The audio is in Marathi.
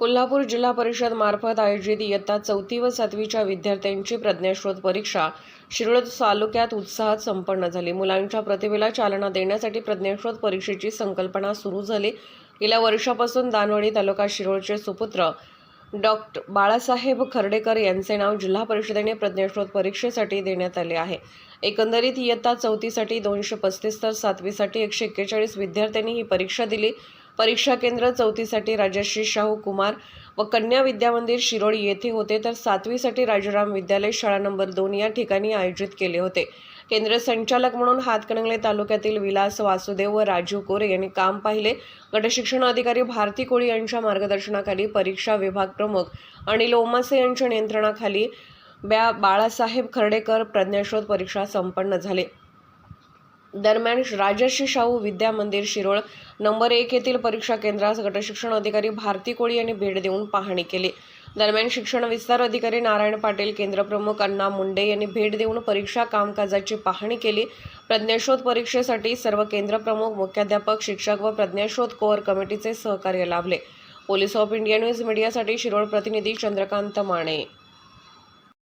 कोल्हापूर जिल्हा परिषद मार्फत आयोजित इयत्ता चौथी व सातवीच्या विद्यार्थ्यांची प्रज्ञाशोध परीक्षा शिरोळ तालुक्यात उत्साहात संपन्न झाली. मुलांच्या प्रतिभेला चालना देण्यासाठी प्रज्ञाशोध परीक्षेची संकल्पना सुरू झाली. गेल्या वर्षापासून दानवडी तालुका शिरोळचे सुपुत्र डॉक्टर बाळासाहेब खर्डेकर यांचे नाव जिल्हा परिषदेने प्रज्ञाशोध परीक्षेसाठी देण्यात आले आहे. एकंदरीत इयत्ता चौथीसाठी दोनशे पस्तीस तर सातवीसाठी एकशे एक्केचाळीस विद्यार्थ्यांनी ही परीक्षा दिली. परीक्षा केंद्र चौथीसाठी राजश्री शाहू कुमार व कन्या विद्यामंदिर शिरोळी येथे होते तर सातवीसाठी राजाराम विद्यालय शाळा नंबर दोन या ठिकाणी आयोजित केले होते. केंद्र संचालक म्हणून हातकणंगले तालुक्यातील विलास वासुदेव व राजीव कोरे यांनी काम पाहिले. गटशिक्षण अधिकारी भारती कोळी यांच्या मार्गदर्शनाखाली परीक्षा विभाग प्रमुख अनिल ओमासे यांच्या नियंत्रणाखाली ब्या बाळासाहेब खर्डेकर प्रज्ञाशोध परीक्षा संपन्न झाली. दरम्यान राजर्षी शाहू विद्या मंदिर शिरोळ नंबर एक येथील परीक्षा केंद्रास गटशिक्षण अधिकारी भारती कोळी यांनी भेट देऊन पाहणी केली. दरम्यान शिक्षण विस्तार अधिकारी नारायण पाटील केंद्रप्रमुख अण्णा मुंडे यांनी भेट देऊन परीक्षा कामकाजाची पाहणी केली. प्रज्ञाशोध परीक्षेसाठी सर्व केंद्रप्रमुख मुख्याध्यापक शिक्षक व प्रज्ञाशोध कोअर कमिटीचे सहकार्य लाभले. पोलीस ऑफ इंडिया न्यूज मीडियासाठी शिरोळ प्रतिनिधी चंद्रकांत माने.